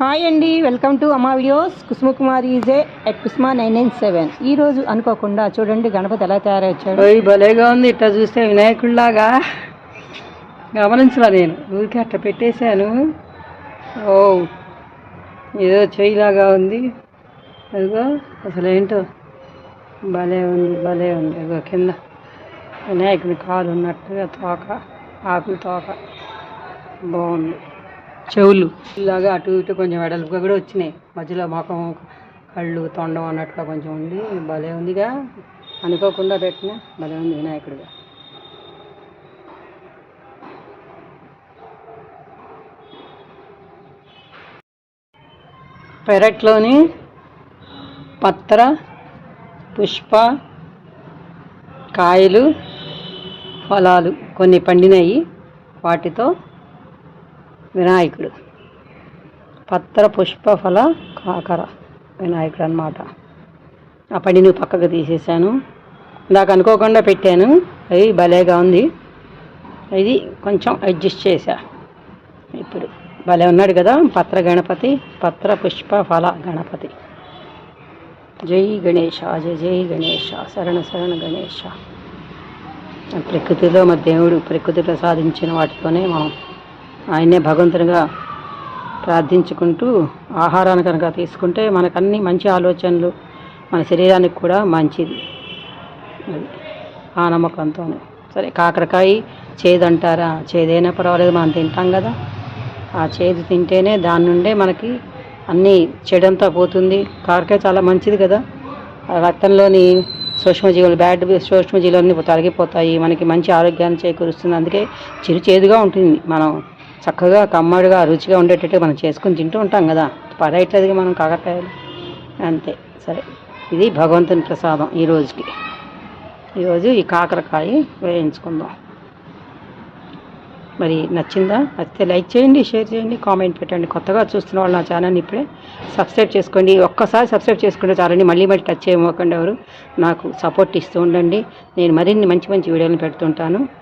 Hi అండి welcome to Amma videos. Kusuma Kumar EJ at Kusma nine nine seven. ఈ రోజు అనుకోకుండా చూడండి గణపతి ఎలా తయారయ్యాడు. భలేగా ఉంది ఇట్లా చూస్తే వినాయకుడిలాగా. గమనించలా నేను ఊరికే అట్లా పెట్టేశాను. ఓ ఏదో చెయ్యిలాగా ఉంది. అదిగో అసలు ఏంటో భలే ఉంది భలే ఉంది. అదిగో కింద వినాయకుడి కాలు ఉన్నట్టుగా తోక ఆకులు తోక. బాగుంది. చెవులు. ఇలాగా అటు ఇటు కొంచెం వెడల్పుగా కూడా వచ్చినాయి. మధ్యలో మొఖం కళ్ళు తొండం అన్నట్టుగా కొంచెం ఉంది భలే ఉందిగా. అనుకోకుండా పెట్టిన భలే ఉంది వినాయకుడిగా పెరట్లోని పత్ర పుష్ప కాయలు ఫలాలు కొన్ని పండినాయి. వాటితో వినాయకుడు. పత్ర పుష్ప ఫల కాకర. వినాయకుడు అనమాట ఆ పండిని పక్కకు తీసేసాను. ఇందాక అనుకోకుండా పెట్టాను. అది భలేగా ఉంది. ఇది కొంచెం అడ్జస్ట్ చేశా. ఇప్పుడు భలే ఉన్నాడు కదా పత్ర గణపతి పత్ర పుష్ప ఫల గణపతి. జై గణేష జయ జై గణేష శరణ శరణ గణేష ప్రకృతిలో మా దేవుడు ప్రకృతి ప్రసాదించిన వాటితోనే మనం ఆయనే భగవంతునిగా ప్రార్థించుకుంటూ ఆహారాన్ని కనుక తీసుకుంటే మనకన్నీ మంచి ఆలోచనలు మన శరీరానికి కూడా మంచిది. అది ఆ నమ్మకంతో సరే కాకరకాయ చేదు అంటారా? చేదైనా పర్వాలేదు మనం తింటాం కదా. ఆ చేదు తింటేనే దాని నుండే మనకి అన్నీ చెడంతా పోతుంది. కాకరకాయ చాలా మంచిది కదా. ఆ రక్తంలోని సూక్ష్మజీవులు బ్యాడ్ సూక్ష్మజీవులు అన్నీ తొలగిపోతాయి. మనకి మంచి ఆరోగ్యాన్ని చేకూరుస్తుంది. అందుకే చిరు చేదుగా ఉంటుంది. మనం చక్కగా కమ్మడిగా రుచిగా ఉండేటట్టు మనం చేసుకుని తింటూ ఉంటాం కదా. పడేయట్లేదుగా మనం కాకరకాయలు. అంతే. సరే. ఇది భగవంతుని ప్రసాదం ఈ రోజుకి. ఈరోజు ఈ కాకరకాయ వేయించుకుందాం. మరి నచ్చిందా? నచ్చితే లైక్ చేయండి షేర్ చేయండి కామెంట్ పెట్టండి. కొత్తగా చూస్తున్న వాళ్ళు నా ఛానల్ని ఇప్పుడే సబ్స్క్రైబ్ చేసుకోండి. ఒక్కసారి సబ్స్క్రైబ్ చేసుకుంటే చాలండి. మళ్ళీ మళ్ళీ టచ్ చేయమోకండి ఎవరు. నాకు సపోర్ట్ ఇస్తూ ఉండండి. నేను మరిన్ని మంచి మంచి వీడియోలు పెడుతుంటాను.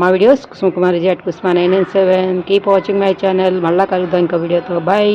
మా videos Kusuma Kumar jet Kusma nine nine seven. Keep watching my channel మళ్ళా కలుద్దాం ఇంకో వీడియోతో బాయ్